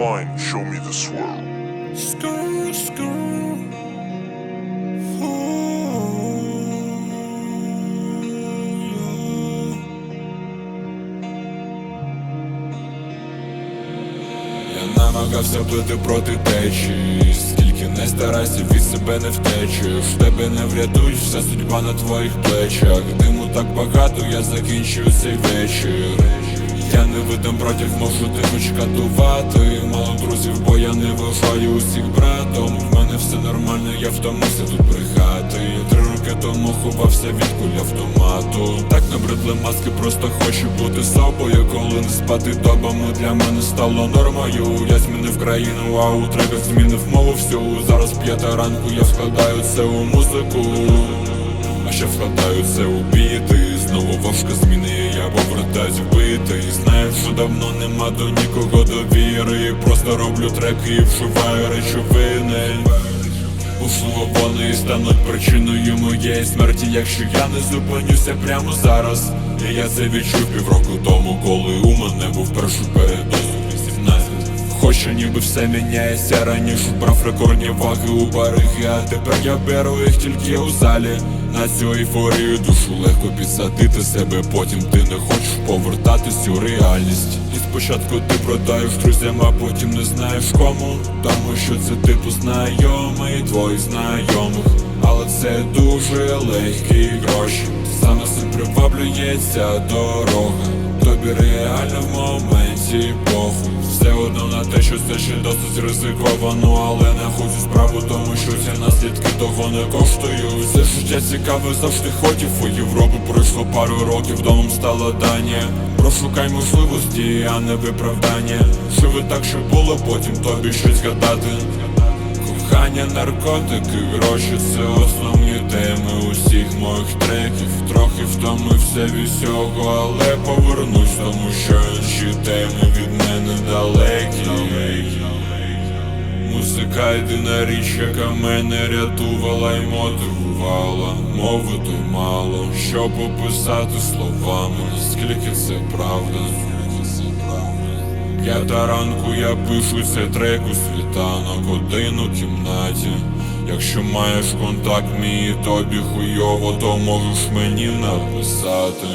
Fine, show me the swirl. Skr. Ooh, Я намагався плити проти течії Скільки не старайся від себе не втечеш В тебе не врятуєш, вся судьба на твоїх плечах Диму так багато, я закінчую цей вечір Я не видам братів, можу тихо катувати Мало друзів, бо я не вважаю усіх братом. В мене все нормально, я втомився тут брехати. Три роки тому ховався від куль автомату. Так набридли маски, просто хочу бути собою. Коли не спати добами для мене стало нормою. Я змінив країну, а у треках змінив мову всю. Зараз п'ята ранку, я складаю це у музику. А ще вкладаю це у біти. Знову важко зміни, я що давно нема до нікого довіри. Просто роблю треки і вшиваю речовини. Можливо, вони стануть причиною моєї смерті, якщо я не зупинюся прямо зараз І я це відчув півроку тому, коли у мене був першу передозу 18 Хочу, ніби все міняється раніше брав рекордні ваги у бариги, а тепер я беру їх тільки у залі На цю ейфорію душу легко підсадити себе, потім ти не хочеш повертатись у реальність. І спочатку ти продаєш друзям, а потім не знаєш кому. Тому що це типу знайомий твоїх знайомих. Але це дуже легкі гроші. Саме цим приваблює ця дорога. Тобі реально в моменті похуй Все на те, що це ще досить ризиковано Але не хочу справу, тому що ці наслідки того не коштують. Це життя цікаве, завжди хотів у Європу Пройшло пару років, домом стала Данія Прошукай можливості, а не виправдання. Живи так, щоб було потім тобі щось згадати. Кохання, наркотики, гроші це основні теми усіх моїх треків. Трохи втомився від всього, але повернусь, тому що інші теми від мене далекі Музика річ, яка мене рятувала і мотивувала. Мовити мало, щоб описати словами, наскільки це правда? П'ята ранку я пишу цей трек у світанок один у кімнаті. Якщо маєш контакт мій тобі хуйово, то можеш мені написати